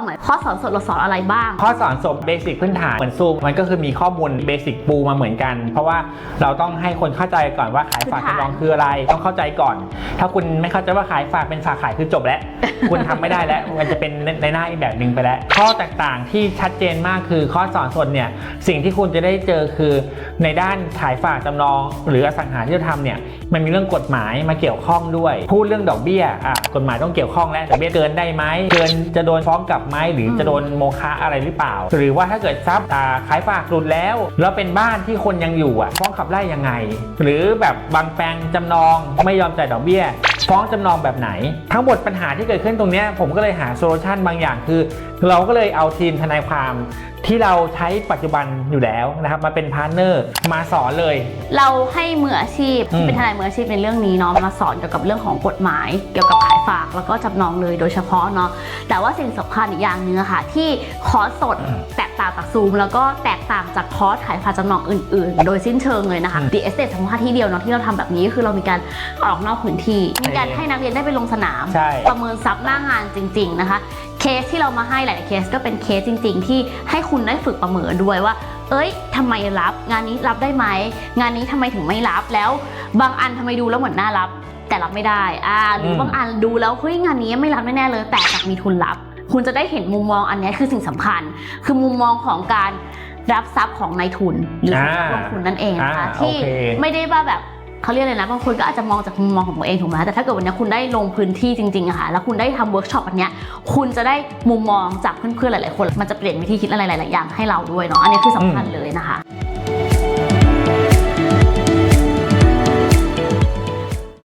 ฟังหน่อยข้อสอนสดเราสอนอะไรบ้าง ข้อสอนสบเบสิกพื้นฐานเหมือนซูมมันก็คือมีข้อมูลเบสิกปูมาเหมือนกัน เพราะว่าเราต้องให้คนเข้าใจก่อนว่าขายฝากพื้นฐานจำลองคืออะไรต้องเข้าใจก่อน ถ้าคุณไม่เข้าใจว่าขายฝากเป็นฝากขายคือจบแล้ว คุณทำไม่ได้แล้วมันจะเป็นในหน้าอีกแบบหนึ่งไปแล้ว ข้อแตกต่างที่ชัดเจนมากคือข้อสอนสดเนี่ยสิ่งที่คุณจะได้เจอคือในด้านขายฝากจำลอง หรืออสังหาที่จะทำเนี่ยมันมีเรื่องกฎหมายมาเกี่ยวข้องด้วย พูดเรื่องดอกเบี้ยอะกฎหมายต้องเกี่ยวข้องแล้วดอกเบี้ยเกินได้ไหมเกินจะโดนฟ้องกลับไหมหรือจะโดนโมฆะอะไรหรือเปล่า หรือว่าถ้าเกิดทรัพย์อ่าขายฝากหลุดแล้ว แล้วเป็นบ้านที่คนยังอยู่อะฟ้องขับไล่ยังไง หรือแบบบางแปลงจำนองไม่ยอมจ่ายดอกเบี้ย ฟ้องจำนองแบบไหน ทั้งหมดปัญหาที่เกิดขึ้นตรงเนี้ยผมก็เลยหาโซลูชันบางอย่างคือ เราก็เลยเอาทีมทนายความที่เราใช้ปัจจุบันอยู่แล้วนะครับมาเป็นพาร์ทเนอร์มาสอนเลย เราให้มืออาชีพอืมเป็นทนายมืออาชีพในเรื่องนี้เนาะมาสอนเกี่ยวกับเรื่องของกฎหมาย เกี่ยวกับขายฝากแล้วก็จำนองเลยโดยเฉพาะเนาะแต่ว่าสิ่งสำคัญอีกอย่างหนึงอะค่ะที่คอร์สสดแตกต่างจากซูมแล้วก็แตกต่างจากคอร์สขายฝากจำนองอื่น ๆ โดยสิ้นเชิงเลยนะคะ The Estate ทั้งที่เดียวเนาะที่เราทำแบบนี้คือเรามีการออกนอกพื้นที่มีการให้นักเรียนได้ไปลงสนาม ใช่ ประเมินซับหน้างานจริง ๆนะคะ เคสที่เรามาให้หลาย ๆ เคสก็เป็นเคสจริง ๆ ที่ให้คุณได้ฝึกประเมินด้วยว่า เอ้ยทำไมรับ งานนี้รับได้ไหมงานนี้ทำไมถึงไม่รับแล้ว บางอันทำไมดูแล้วเหมือนน่ารับ แต่รับไม่ได้อ่าหรืออมบางอันดูแล้วเฮ้ยงานนี้ไม่รับแน่ๆเลย แต่กลับมีทุนรับ คุณจะได้เห็นมุมมองอันนี้คือสิ่งสำคัญ คือมุมมองของการรับทรัพย์ของนายทุนหรือของนักลงทุนนั่นเองนะคะอ่าที่โอเค ไม่ได้ว่าแบบ เขาเรียกอะไรนะบางคนก็อาจจะมองจากมุมมองของตัวเองถูกไหมแต่ถ้าเกิดวันนี้คุณได้ลงพื้นที่จริงๆอะค่ะแล้วคุณได้ทำเวิร์กช็อปอันเนี้ยคุณจะได้มุมมองจากเพื่อนๆหลายๆคน มันจะเปลี่ยนวิธีคิดอะไรหลายๆอย่างให้เราด้วยเนาะอันนี้คือสำคัญเลยนะคะ